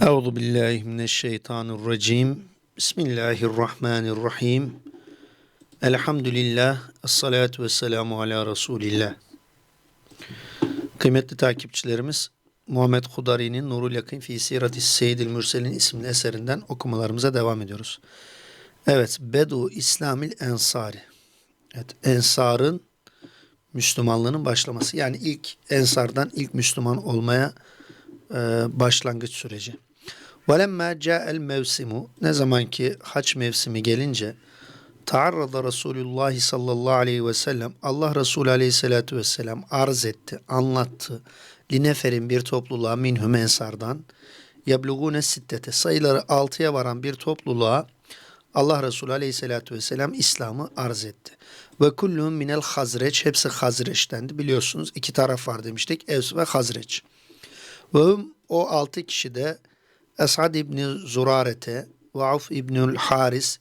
Euzu billahi mineşşeytanirracim. Bismillahirrahmanirrahim. Elhamdülillah. Esselatu vesselamu ala Resulillah. Kıymetli takipçilerimiz, Muhammed Hudari'nin Nurul Yakın fi Sirati Seyyidil Mürselin isimli eserinden okumalarımıza devam ediyoruz. Evet, Bedu İslamil Ensari. Evet, Ensar'ın Müslümanlığının başlaması. Yani ilk Ensar'dan ilk Müslüman olmaya e, başlangıç süreci. وَلَمَّا جَاءَ الْمَوْسِمُ Ne zaman ki haç mevsimi gelince Taarrada Resulullah sallallahu aleyhi ve sellem Allah Resulü aleyhissalatu vesselam arz etti, anlattı. Lineferin bir topluluğa minhum ensardan yablugune sittete sayıları altıya varan bir topluluğa Allah Resulü aleyhissalatu vesselam İslam'ı arz etti. Ve kullum minel hazreç hepsi hazreçtendi biliyorsunuz iki taraf var demiştik Evs ve hazreç. Ve o altı kişi de Esad İbni Zurarete ve Auf İbnül Haris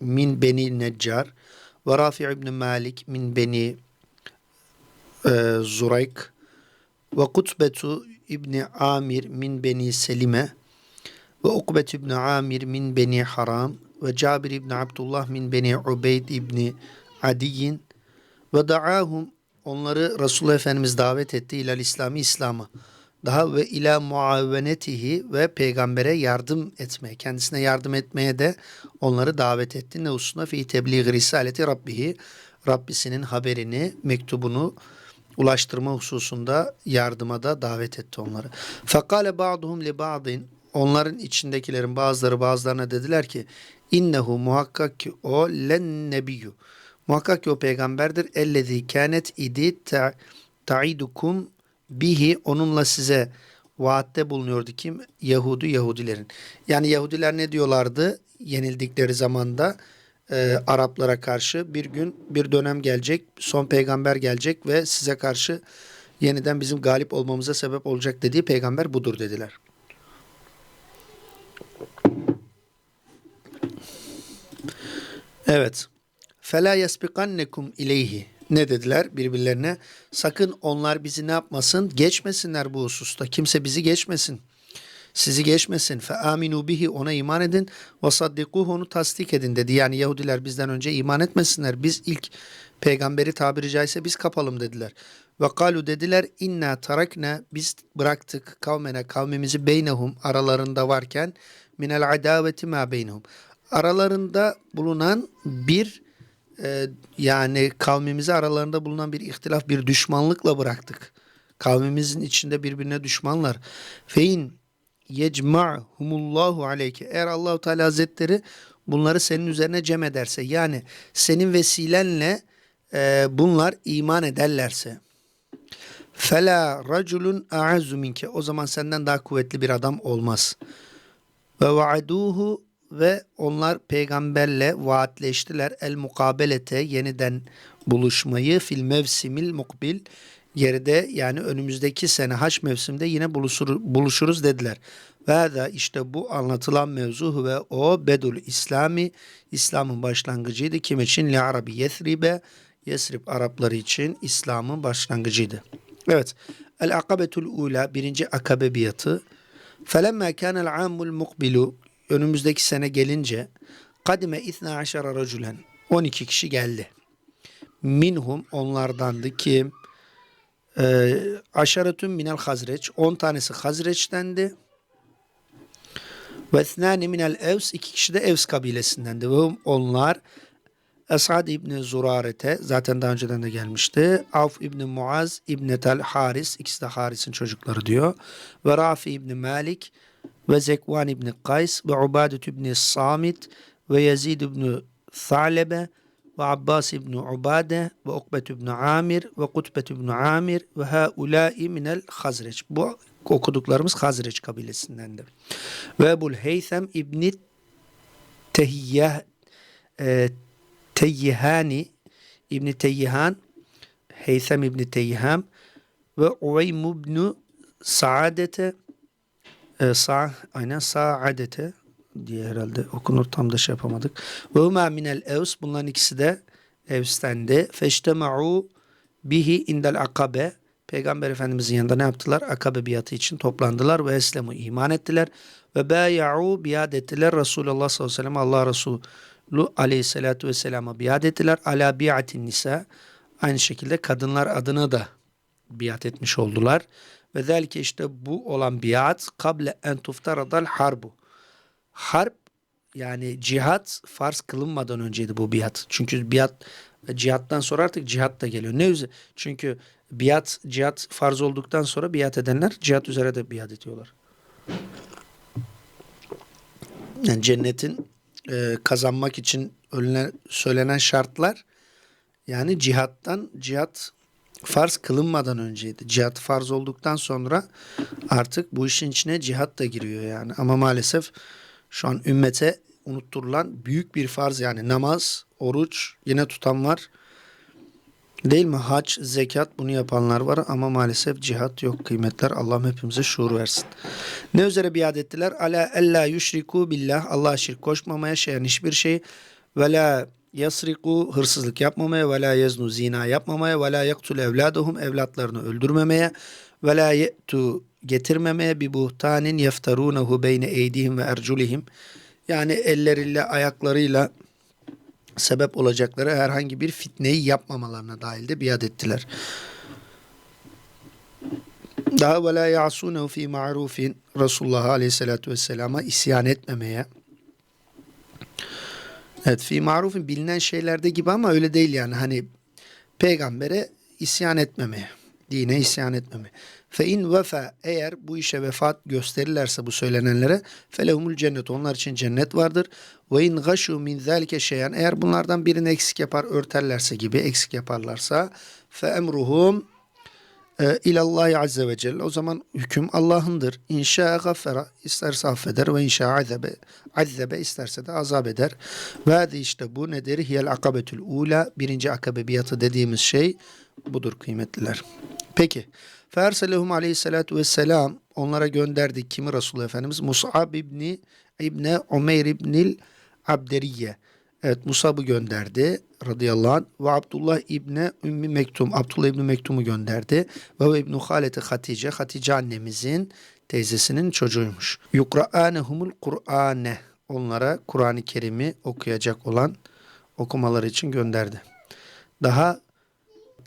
min Beni Neccar ve Rafi İbni Malik min Beni e, Zurayk ve Kutbetu İbni Amir min Beni Selime ve Ukbet İbni Amir min Beni Haram ve Cabir İbni Abdullah min Beni Ubeyd İbni Adiyin ve da'ahum onları Resulullah Efendimiz davet etti ilal İslami İslam'a daha ve ila muavenetihi ve peygambere yardım etmeye, kendisine yardım etmeye de onları davet etti. Ne hususuna fi tebliğ risaleti rabbihi, Rabbisinin haberini, mektubunu ulaştırma hususunda yardıma da davet etti onları. Fekale ba'duhum li ba'din, onların içindekilerin bazıları bazılarına dediler ki, innehu muhakkak ki o len nebiyyü, muhakkak ki o peygamberdir, ellezî kânet idi ta'idukum bihi onunla size vaatte bulunuyordu kim? Yahudu Yahudilerin. Yani Yahudiler ne diyorlardı yenildikleri zamanda e, Araplara karşı bir gün bir dönem gelecek son peygamber gelecek ve size karşı yeniden bizim galip olmamıza sebep olacak dediği peygamber budur dediler. Evet. Fela yasbikannekum ileyhi ne dediler birbirlerine? Sakın onlar bizi ne yapmasın? Geçmesinler bu hususta. Kimse bizi geçmesin. Sizi geçmesin. Fe aminu bihi ona iman edin. Ve saddikuhu onu tasdik edin dedi. Yani Yahudiler bizden önce iman etmesinler. Biz ilk peygamberi tabiri caizse biz kapalım dediler. Ve kalu dediler inna tarakna biz bıraktık kavmene kavmimizi beynehum aralarında varken minel adaveti ma beynehum. Aralarında bulunan bir e, yani kavmimizi aralarında bulunan bir ihtilaf, bir düşmanlıkla bıraktık. Kavmimizin içinde birbirine düşmanlar. Fein yecma'humullahu aleyke. Eğer Allahu Teala Hazretleri bunları senin üzerine cem ederse yani senin vesilenle e, bunlar iman ederlerse fela raculun a'azzu minke o zaman senden daha kuvvetli bir adam olmaz. Ve vaaduhu ve onlar peygamberle vaatleştiler el mukabelete yeniden buluşmayı fil mevsimil mukbil geride yani önümüzdeki sene haç mevsimde yine buluşur, buluşuruz dediler. Ve da işte bu anlatılan mevzu ve o bedul İslami İslam'ın başlangıcıydı. Kim için? Li Arabi Yesrib'e Yesrib Arapları için İslam'ın başlangıcıydı. Evet. El akabetul ula birinci akabe biyatı. Felemma kânel ammul mukbilu önümüzdeki sene gelince kadime isna aşara raculen 12 kişi geldi. Minhum onlardandı ki e, aşaretun minel hazreç 10 tanesi hazreçtendi. Ve ethnani minel evs iki kişi de evs kabilesindendi. Ve onlar Esad İbni Zurarete zaten daha önceden de gelmişti. Avf İbni Muaz İbni Tel Haris ikisi de Haris'in çocukları diyor. Ve Rafi İbni Malik ve Zekvan İbni Kays ve Ubadet İbni Samit ve Yazid İbni Thalebe ve Abbas İbni Ubade ve Ukbet İbni Amir ve Kutbet İbni Amir ve haulâi minel Hazreç. Bu okuduklarımız Hazreç kabilesindendir. Ve Ebul Heysem İbni Tehiyyah e, Teyyihani İbni Teyyihan Heysem İbni Teyyiham ve Uveym İbni Saadete e, sağ aynen sa'adete diye herhalde okunur tam da şey yapamadık. Ve huma minel evs bunların ikisi de evstendi. Feştema'u bihi indel akabe Peygamber Efendimizin yanında ne yaptılar? Akabe biatı için toplandılar ve Eslemu iman ettiler. Ve bâya'u biat ettiler. Resulullah sallallahu aleyhi ve sellem Allah Resulü aleyhissalatu vesselama biat ettiler. Ala biatin nisa. Aynı şekilde kadınlar adına da biat etmiş oldular. Ve zelke işte bu olan biat kable en tuftaradal harbu. Harp yani cihat farz kılınmadan önceydi bu biat. Çünkü biat cihattan sonra artık cihat da geliyor. Ne üzere? Çünkü biat cihat farz olduktan sonra biat edenler cihat üzere de biat ediyorlar. Yani cennetin e, kazanmak için önüne söylenen şartlar yani cihattan cihat farz kılınmadan önceydi. Cihat farz olduktan sonra artık bu işin içine cihat da giriyor yani. Ama maalesef şu an ümmete unutturulan büyük bir farz yani namaz, oruç yine tutan var. Değil mi? Hac, zekat bunu yapanlar var ama maalesef cihat yok kıymetler. Allah'ım hepimize şuur versin. Ne üzere biat ettiler? Ala ella yüşriku billah. Allah'a şirk koşmamaya şeyen hiçbir şey. Ve la yasriku hırsızlık yapmamaya ve la yeznu zina yapmamaya ve la yaktul evladuhum evlatlarını öldürmemeye ve la ye'tu getirmemeye bir buhtanin yeftarunehu beyne eydihim ve erculihim yani elleriyle ayaklarıyla sebep olacakları herhangi bir fitneyi yapmamalarına dahil de biat ettiler. Daha ve la ya'sunehu fi ma'rufin Resulullah aleyhissalatu vesselama isyan etmemeye. Evet fi marufin bilinen şeylerde gibi ama öyle değil yani hani peygambere isyan etmemeye, dine isyan etmemeye. Fe in vefa eğer bu işe vefat gösterirlerse bu söylenenlere felehumul cennet onlar için cennet vardır. Ve in gashu min zalike şeyen eğer bunlardan birini eksik yapar örterlerse gibi eksik yaparlarsa fe emruhum e, ilallahi azze ve celle. O zaman hüküm Allah'ındır. İnşa gaffera isterse affeder ve inşa azebe azzebe isterse de azap eder. Ve işte bu nedir? Hiyel akabetül ula birinci akabe biatı dediğimiz şey budur kıymetliler. Peki. Ferselehum aleyhissalatu vesselam onlara gönderdi kimi Resulullah Efendimiz? Mus'ab ibni İbne Umeyr ibnil Abderiye. Evet Musab'ı gönderdi radıyallahu anh ve Abdullah İbni Ümmi Mektum Abdullah İbni Mektum'u gönderdi ve İbni Haleti Hatice Hatice annemizin teyzesinin çocuğuymuş. Yukra'anehumul Kur'ane onlara Kur'an-ı Kerim'i okuyacak olan okumaları için gönderdi. Daha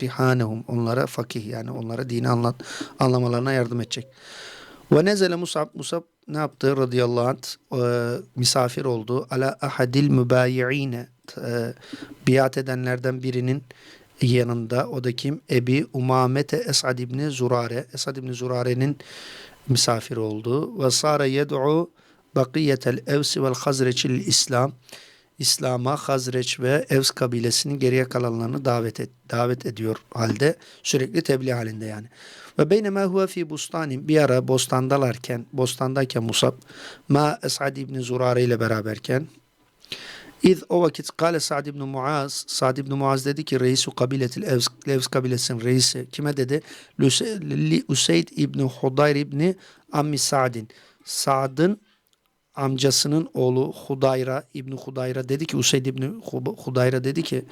rihanehum onlara fakih yani onlara dini anlat anlamalarına yardım edecek. Ve nezele Musab Musab ne yaptı? Radıyallahu anh e, misafir oldu. Ala ahadil mübayi'ine e, biat edenlerden birinin yanında. O da kim? Ebi Umamete Esad İbni Zurare. Esad İbni Zurare'nin misafir oldu. Ve sara yed'u bakiyetel evsi vel hazreçil İslam İslam'a Hazreç ve Evs kabilesinin geriye kalanlarını davet et, davet ediyor halde sürekli tebliğ halinde yani. Ve beynema huve fi bustanin bir ara bostandalarken, bostandayken Musab ma Esad ibn Zurare ile beraberken İz o vakit kale Sa'd ibn Muaz, Sa'd ibn Muaz dedi ki reisu kabiletil Evs, Evs kabilesinin reisi kime dedi? Li Useyd ibn Hudayr ibn Ammi Sa'din. Sa'd'ın amcasının oğlu Hudayra İbni Hudayra dedi ki Useyd İbni Hudayra dedi ki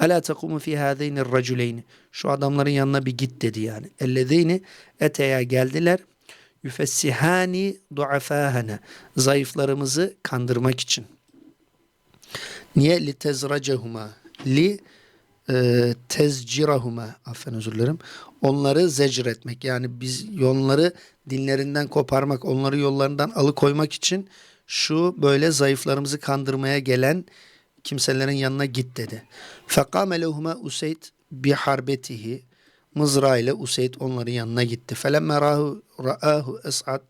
Ela tekumu fi hâzeyni raculeyni Şu adamların yanına bir git dedi yani. Ellezeyni eteya geldiler yüfessihani duafâhene zayıflarımızı kandırmak için. Niye? Li tezracehuma li e, tezcirahuma affen özür dilerim. Onları zecr etmek yani biz onları dinlerinden koparmak, onları yollarından alıkoymak için şu böyle zayıflarımızı kandırmaya gelen kimselerin yanına git dedi. Fekame lehuma Useyd bi harbetihi mızra ile Useyd onların yanına gitti. Felemme rahu ra'ahu Esad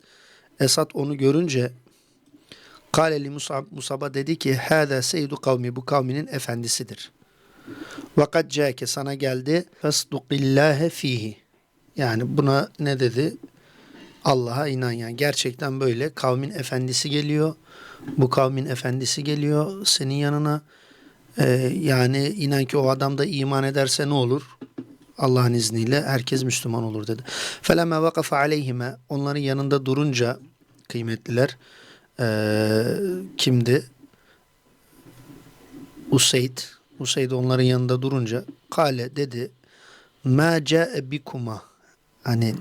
Esad onu görünce Kale li Musab, Musab'a dedi ki Hâzâ seydu kavmi bu kavminin efendisidir. Vakat ceke sana geldi fesdukillâhe fihi. Yani buna ne dedi? Allah'a inan yani. Gerçekten böyle kavmin efendisi geliyor. Bu kavmin efendisi geliyor senin yanına. Ee, yani inan ki o adam da iman ederse ne olur? Allah'ın izniyle herkes Müslüman olur dedi. Felemme vakafe aleyhime onların yanında durunca kıymetliler ee, kimdi? Useyd. Useyd onların yanında durunca kale dedi ma ca'e bikuma Hani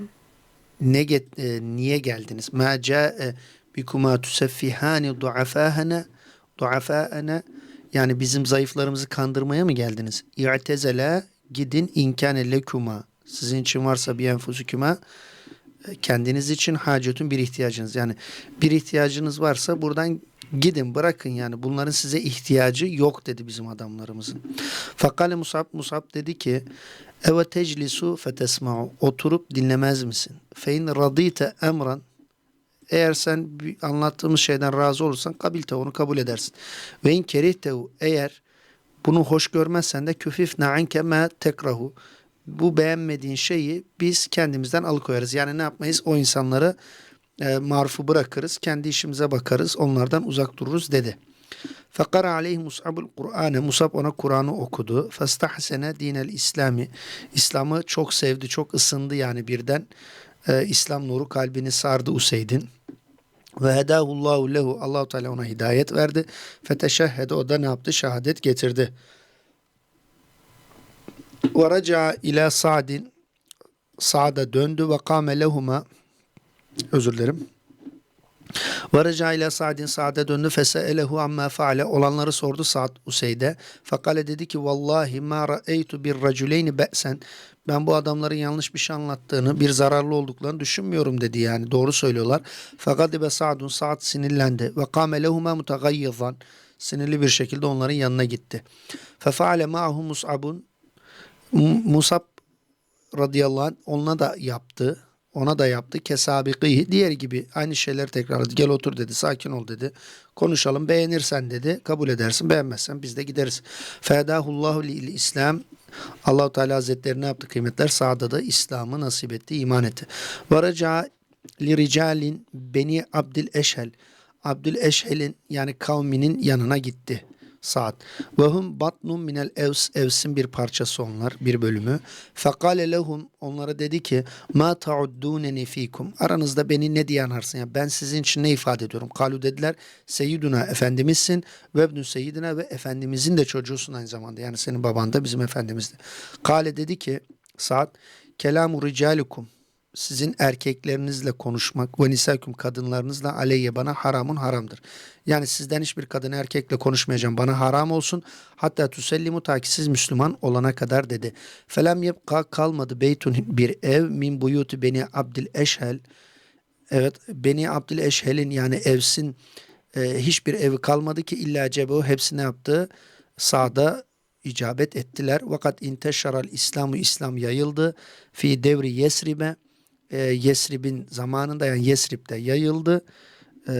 ne get, e, niye geldiniz? Ma ca'e bikuma tuseffihani duafahana duafaana yani bizim zayıflarımızı kandırmaya mı geldiniz? İ'tezele gidin inkâne lekuma sizin için varsa bir enfusikuma kendiniz için hacetun bir ihtiyacınız. Yani bir ihtiyacınız varsa buradan gidin bırakın yani bunların size ihtiyacı yok dedi bizim adamlarımızın. Fakale Musab Musab dedi ki Eve teclisu fetesma'u oturup dinlemez misin? Fein radite emran eğer sen anlattığımız şeyden razı olursan kabilte onu kabul edersin. Ve in kerihtehu eğer bunu hoş görmezsen de küfif na'inke ma tekrahu bu beğenmediğin şeyi biz kendimizden alıkoyarız. Yani ne yapmayız? O insanları e, marufu bırakırız. Kendi işimize bakarız. Onlardan uzak dururuz dedi. Fekara aleyhi Mus'abul Kur'an'ı. Musab ona Kur'an'ı okudu. Festahsene dinel İslami. İslam'ı çok sevdi, çok ısındı yani birden. E, İslam nuru kalbini sardı Useyd'in. Ve hedahullahu lehu. Allahu Teala ona hidayet verdi. Feteşehhede o da ne yaptı? Şehadet getirdi. Ve raca ila Sa'din Sa'da döndü ve kâme lehuma özür dilerim. Ve raca ila Sa'din Sa'da döndü feseelehu amma faale olanları sordu Sa'd Useyd'e. Fakale dedi ki vallahi ma ra'eytu bir raculeyni be'sen ben bu adamların yanlış bir şey anlattığını, bir zararlı olduklarını düşünmüyorum dedi yani. Doğru söylüyorlar. Fakat be Sa'dun Sa'd sinirlendi ve kâme lehuma mutagayyizan sinirli bir şekilde onların yanına gitti. Fefaale ma'hu Mus'abun Musab radıyallahu anh ona da yaptı. Ona da yaptı. Kesabikihi. Diğer gibi aynı şeyleri tekrarladı. Gel otur dedi. Sakin ol dedi. Konuşalım. Beğenirsen dedi. Kabul edersin. Beğenmezsen biz de gideriz. Fedahullahu lil İslam. Allahu Teala Hazretleri ne yaptı kıymetler? Sağda da İslam'ı nasip etti, iman etti. Varaca li ricalin beni Abdül Eşhel. Abdül Eşhel'in yani kavminin yanına gitti. Saat. Ve hum batnun minel evs. Evs'in bir parçası onlar, bir bölümü. Fekale lehum onlara dedi ki ma ta'udduneni fikum. Aranızda beni ne diye anarsın? Yani ben sizin için ne ifade ediyorum? Kalu dediler seyyiduna efendimizsin ve ibnü seyyidina ve efendimizin de çocuğusun aynı zamanda. Yani senin baban da bizim efendimiz de. Kale dedi ki Saat kelamu ricalukum sizin erkeklerinizle konuşmak ve nisaküm kadınlarınızla aleyye bana haramun haramdır. Yani sizden hiçbir kadın erkekle konuşmayacağım bana haram olsun. Hatta tusellimu ta ki siz Müslüman olana kadar dedi. Felem yebka kalmadı beytun bir ev min buyutu beni Abdül Eşhel. Evet beni Abdül Eşhel'in yani evsin e, hiçbir evi kalmadı ki illa cebu hepsini yaptı. Sağda icabet ettiler. Vakat inteşaral İslamu İslam yayıldı. Fi devri Yesrib'e e, Yesrib'in zamanında yani Yesrib'de yayıldı. E,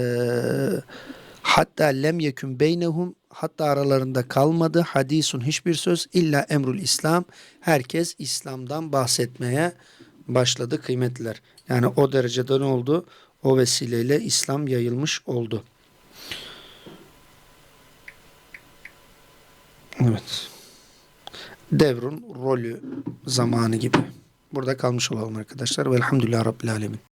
hatta lem yekun beynehum hatta aralarında kalmadı hadisun hiçbir söz illa emrul İslam. Herkes İslam'dan bahsetmeye başladı kıymetliler. Yani o derecede ne oldu? O vesileyle İslam yayılmış oldu. Evet. Devrun rolü zamanı gibi. Burada kalmış olalım arkadaşlar. Velhamdülillah Rabbil Alemin.